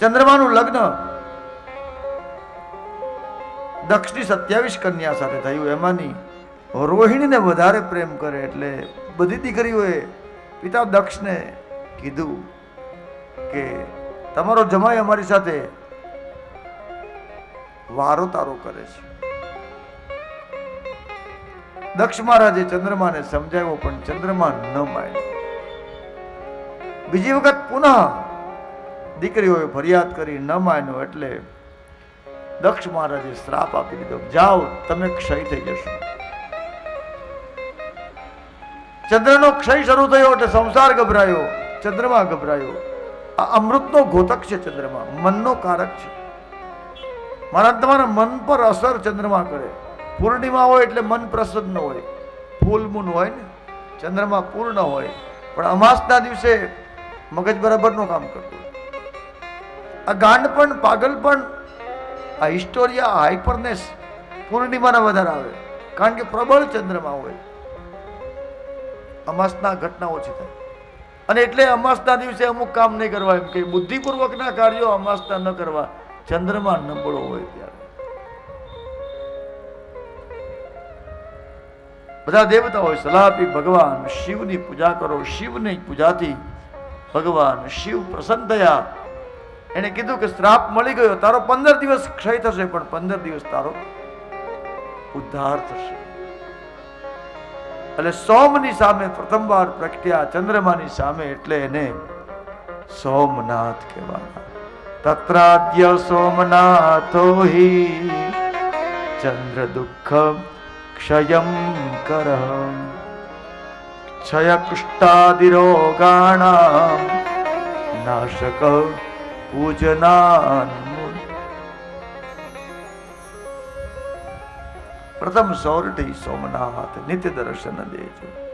ચંદ્રમાનું લગ્ન. દક્ષની સત્યાવીસ કન્યા સાથે થયું, એમાંની રોહિણીને વધારે પ્રેમ કરે એટલે બધી દીકરીઓએ પિતા દક્ષને કીધું કે, તમારો જમાઈ અમારી સાથે વારો તારો કરે છે. દક્ષ મહારાજે ચંદ્રમાને સમજાવ્યો, પણ ચંદ્રમા ન માન્યો. બીજી વખત પુનઃ દીકરીઓએ ફરિયાદ કરી, ન માન્યો એટલે દક્ષ મહારાજે શ્રાપ આપી દીધો. જાઓ, તમે ક્ષય થઈ જશો. ચંદ્રનો ક્ષય શરૂ થયો એટલે સંસાર ગભરાયો, ચંદ્રમા ગભરાયો. આ અમૃતનો ઘોતક છે ચંદ્રમા, મનનો કારક છે. મારા તમારા મન પર અસર ચંદ્રમા કરે. પૂર્ણિમા હોય એટલે મન પ્રસન્ન હોય. ફૂલ મૂન હોય ને, ચંદ્રમા પૂર્ણ હોય. પણ અમાસના દિવસે મગજ બરાબરનું કામ કરતું. આ ગાંડ પણ, પાગલ પણ, આ હિસ્ટોરિયા હાઈપરનેસ પૂર્ણિમાના વધારે આવે. કારણ કે પ્રબળ ચંદ્રમાં હોય. અમાસના ઘટના ઓછી થાય. અને એટલે અમાસના દિવસે અમુક કામ નહીં કરવા એમ કે બુદ્ધિપૂર્વકના કાર્યો અમાસના ન કરવા, ચંદ્રમા નબળો હોય ત્યારે. બધા દેવતાઓએ સલાહ આપી, ભગવાન શિવની પૂજા કરો, શિવની પૂજાથી ભગવાન શિવ પ્રસન્ન થયા. એને કીધું કે શ્રાપ મળી ગયો, તારો પંદર દિવસ ક્ષય થશે, પણ પંદર દિવસ તારો ઉદ્ધાર થશે. એટલે સોમની સામે પ્રથમવાર પ્રગટ્યા ચંદ્રમાની સામે એટલે એને સોમનાથ કહેવાના. તત્રાદ્ય સોમનાથો ચંદ્ર દુઃખ ક્ષયમ કર ક્ષયકુષ્ટાદિરોગાણા નાશક પૂજનાન પ્રથમ સૌરઠી સોમનાથ નિત્ય દર્શન દેજો.